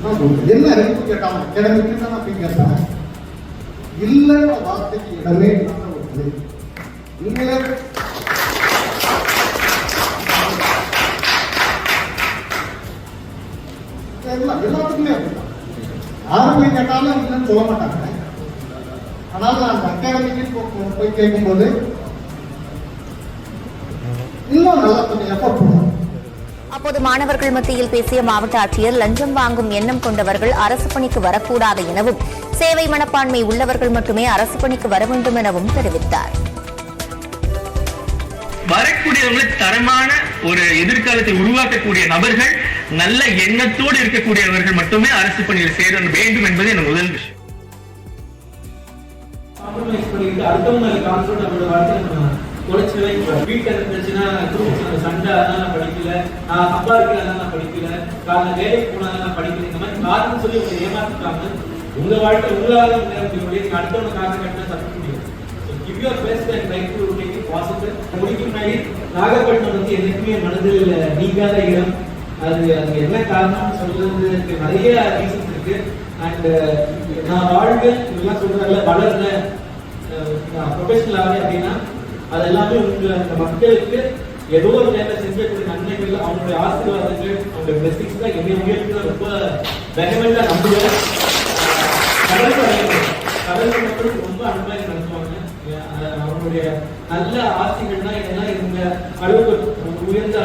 என்ன அறிவு கேட்டாங்க? அகாடமிக்கு தான் போய் கேட்டேன் இல்லைன்ற வார்த்தைக்கு இடமே இல்லாத ஒரு நிலை எல்லாத்துக்குமே யாருமே கேட்டாலும் இல்லைன்னு சொல்ல மாட்டாங்க. ஆனால் நான் அகாடமிக்கு போய் கேட்கும்போது இன்னும் நல்லா கொஞ்சம் எஃபர்ட் அப்போது மாணவர்கள் மத்தியில் பேசிய மாவட்ட ஆட்சியர் லஞ்சம் வாங்கும் எண்ணம் கொண்டவர்கள் அரசு பணிக்கு வரக்கூடாது எனவும் சேவை மனப்பான்மை உள்ளவர்கள் மட்டுமே அரசு பணிக்கு வர வேண்டும் எனவும் தெரிவித்தார். வரக்கூடியவங்களுக்கு தரமான ஒரு எதிர்காலத்தை உருவாக்கக்கூடிய நபர்கள் நல்ல எண்ணத்தோடு இருக்கக்கூடியவர்கள் மட்டுமே அரசு பணியில் சேர வேண்டும் என்பது என் முதல் விஷயம். காம்ப்ரமைஸ் அடுத்தவங்க நம்மளோட வாழ்க்கை நம்ம வீட்டில் இருந்துச்சுன்னா குடும்பத்தில் நான் படிக்கல நான் சம்பாதிக்கல நான் படிக்கல காரணம் வேலைக்கு போனதால நான் படிக்கல இந்த மாதிரி காரணம் சொல்லி உங்களை ஏமாத்திக்காம உங்க வாழ்க்கை உங்களால முன்னேற முடியும் அடுத்தவங்க காரணம் கட்டினா தப்ப முடியும் give your best and try to take it possible முடிக்கும் முன்னாடி நாகப்பட்டினம் வந்து என்னைக்குமே மனதில் நீங்காத இடம். அது அது என்ன காரணம்னு சொல்றதுக்கு நிறைய ரீசன்ஸ் இருக்கு. அண்ட் நான் வாழ்வில் இதெல்லாம் சொல்றாங்கல்ல வளர்ந்த ப்ரொஃபஷனலாகவே அப்படின்னா அது எல்லாமே உங்க அந்த மக்களுக்கு ஏதோ ஒரு நேரத்தில் செஞ்சக்கூடிய நன்மைகள் அவங்களுடைய ஆசீர்வாதங்கள் அவங்களுடைய பிளஸிங்ஸ் தான் என்னை உயர்த்து ரொம்ப வெகமெண்டா நம்புவேன். கடல் கடல் மக்களுக்கு ரொம்ப அன்பாக நடத்துவாங்க. அவங்களுடைய நல்ல ஆசைகள்னா தான் இதெல்லாம் இந்த அளவுக்கு உயர்ந்த